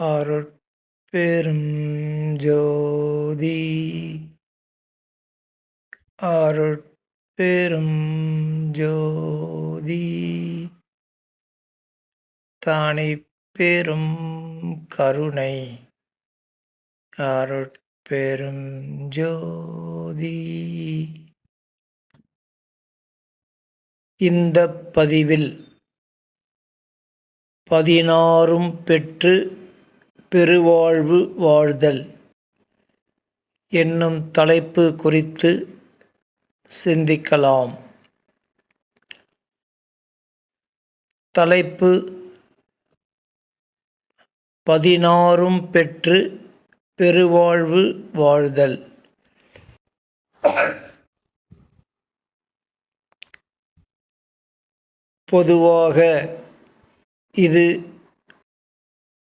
அருட்பெரும் ஜோதி. அருட்பெரும் ஜோதி. தானே பெரும் கருணை. அருட்பெரும் ஜோதி. இந்த பதிவில் பதினாறும் பெற்று பெருவாழ்வு வாழ்தல் என்னும் தலைப்பு குறித்து சிந்திக்கலாம். தலைப்பு பதினாறும் பெற்று பெருவாழ்வு வாழ்தல். பொதுவாக இது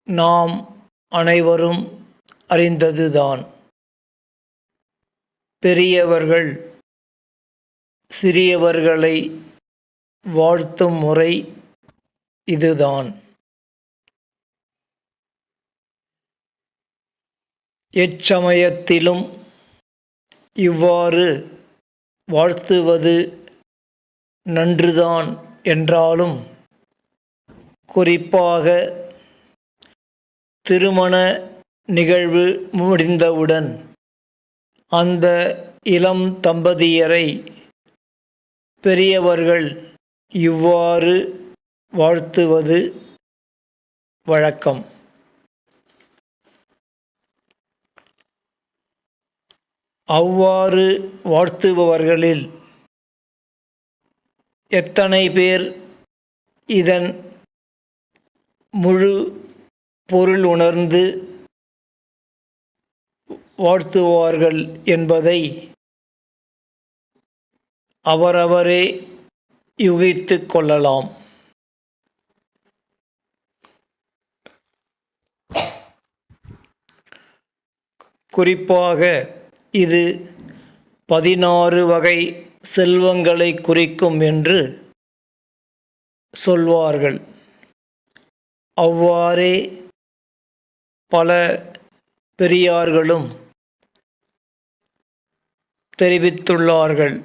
நாம் அனைவரும் அறிந்ததுதான். பெரியவர்கள் சிறியவர்களை வாழ்த்தும் முறை இதுதான். எச்சமயத்திலும் இவ்வாறு வாழ்த்துவது நன்றுதான் என்றாலும் குறிப்பாக திருமண நிகழ்வு முடிந்தவுடன் அந்த இளம் தம்பதியரை பெரியவர்கள் இவ்வாறு வாழ்த்துவது வழக்கம். அவ்வாறு வாழ்த்துபவர்களில் எத்தனை பேர் இதன் முழு பொருள் உணர்ந்து வாழ்த்துவார்கள் என்பதை அவரவரே யூகித்து கொள்ளலாம். குறிப்பாக இது பதினாறு வகை செல்வங்களை குறிக்கும் என்று சொல்வார்கள். அவ்வாறே பல பெரியார்களும் தெரிவித்துள்ளார்கள்.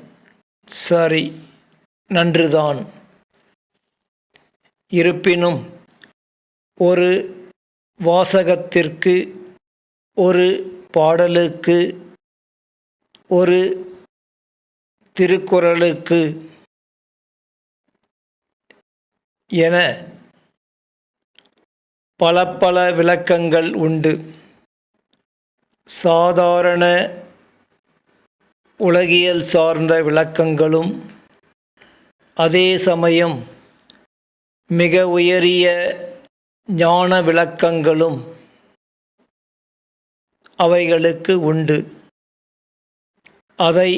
சரி நன்றுதான். இருப்பினும் ஒரு வாசகத்திற்கு ஒரு பாடலுக்கு ஒரு திருக்குறளுக்கு என பல பல விளக்கங்கள் உண்டு. சாதாரண உலகியல் சார்ந்த விளக்கங்களும் அதே சமயம் மிக உயரிய ஞான விளக்கங்களும் அவைகளுக்கு உண்டு. அதை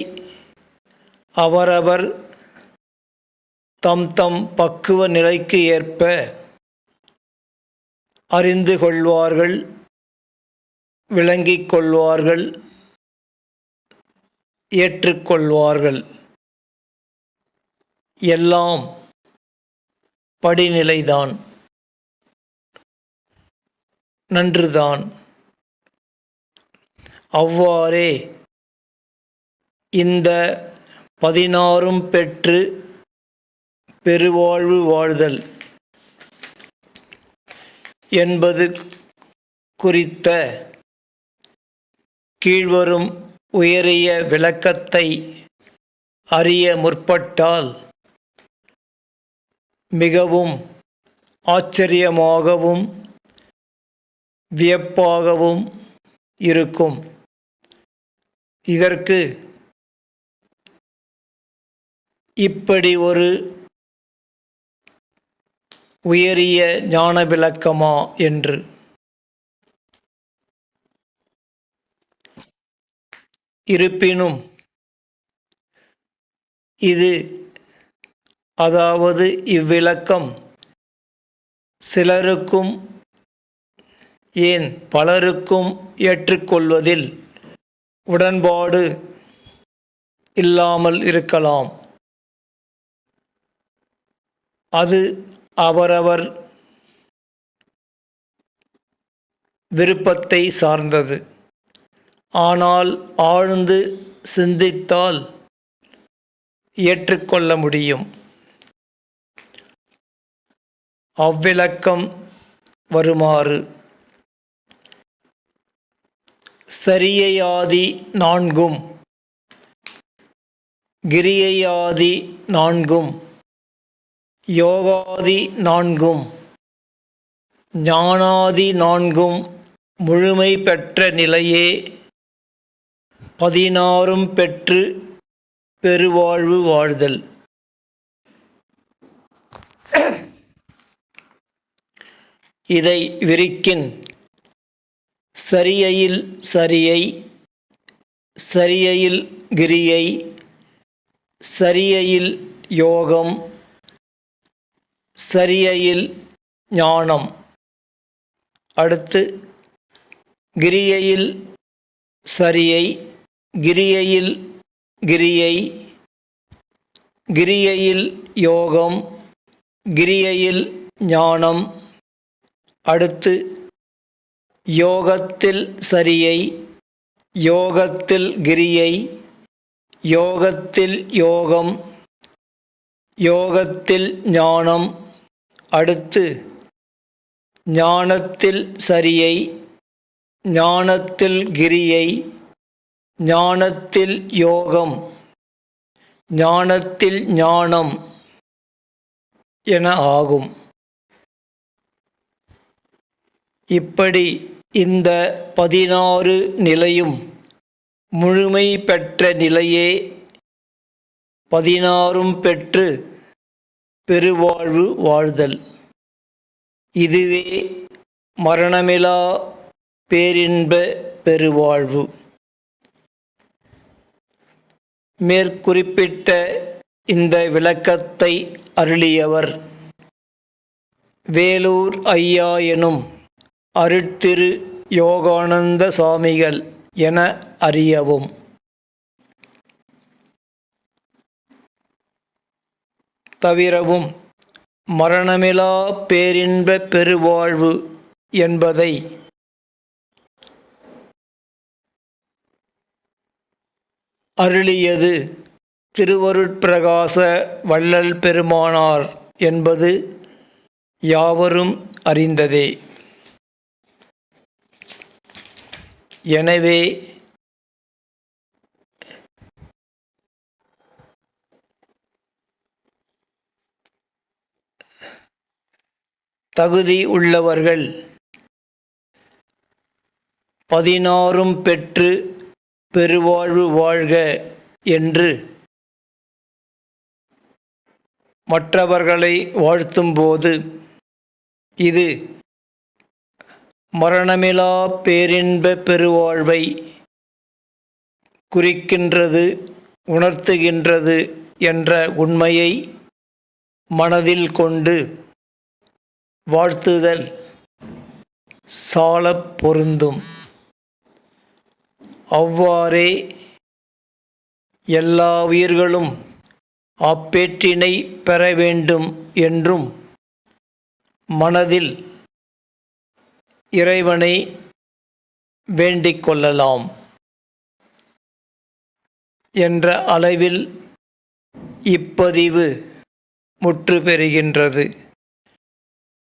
அவரவர் தம் தம் பக்குவ நிலைக்கு ஏற்ப அறிந்து கொள்வார்கள் விளங்கிக் கொள்வார்கள் ஏற்றுக்கொள்வார்கள். எல்லாம் படிநிலைதான். நன்றுதான். அவ்வாறே இந்த பதினாறும் பெற்று பெருவாழ்வு வாழ்தல். என்பது குறித்த கீழ்வரும் உயரிய விளக்கத்தை அறிய முற்பட்டால் மிகவும் ஆச்சரியமாகவும் வியப்பாகவும் இருக்கும். இதற்கு இப்படி ஒரு உயரிய ஞான விளக்கமா என்று. இருப்பினும் இது அதாவது இவ்விளக்கம் சிலருக்கும் ஏன் பலருக்கும் ஏற்றுக்கொள்வதில் உடன்பாடு இல்லாமல் இருக்கலாம். அது அவரவர் விருப்பத்தை சார்ந்தது. ஆனால் ஆழ்ந்து சிந்தித்தால் ஏற்றுக்கொள்ள முடியும். அவ்விளக்கம் வருமாறு. சரியையாதி நான்கும் கிரியையாதி நான்கும். யோகாதி நான்கும் ஞானாதி நான்கும் முழுமை பெற்ற நிலையே பதினாறும் பெற்று பெருவாழ்வு வாழ்தல். இதை விரிக்கின் சரியையில் சரியை சரியையில் கிரியை சரியையில் யோகம் சரியையில் ஞானம். அடுத்து கிரியையில் சரியை கிரியையில் கிரியை கிரியையில் யோகம் கிரியையில் ஞானம். அடுத்து யோகத்தில் சரியை யோகத்தில் கிரியை யோகத்தில் யோகம் யோகத்தில் ஞானம். அடுத்து ஞானத்தில் சரியை ஞானத்தில் கிரியை ஞானத்தில் யோகம் ஞானத்தில் ஞானம் என ஆகும். இப்படி இந்த பதினாறு நிலையும் முழுமை பெற்ற நிலையே பதினாறும் பெற்று பெருவாழ்வு வாழ்தல். இதுவே மரணமிலா பேரின்ப பெருவாழ்வு. மேற்குறிப்பிட்ட இந்த விளக்கத்தை அருளியவர் வேலூர் ஐயா எனும் அருட்திரு யோகானந்த சாமிகள் என அறியவும். தவிரவும் மரணமிலா பேரின்ப பெருவாழ்வு என்பதை அருளியது திருவருட்பிரகாச வள்ளல் பெருமானார் என்பது யாவரும் அறிந்ததே. எனவே தகுதி உள்ளவர்கள். பதினாறும் பெற்று பெருவாழ்வு வாழ்க என்று மற்றவர்களை வாழ்த்தும்போது இது மரணமிலா பேரின்ப பெருவாழ்வை குறிக்கின்றது உணர்த்துகின்றது என்ற உண்மையை மனதில் கொண்டு வாழ்த்துதல். சால பொருந்தும். அவ்வாறே எல்லா உயிர்களும் அப்பேற்றினை பெற வேண்டும் என்றும் மனதில் இறைவனை வேண்டிக் கொள்ளலாம் என்ற அளவில் இப்பதிவு முற்று பெறுகின்றது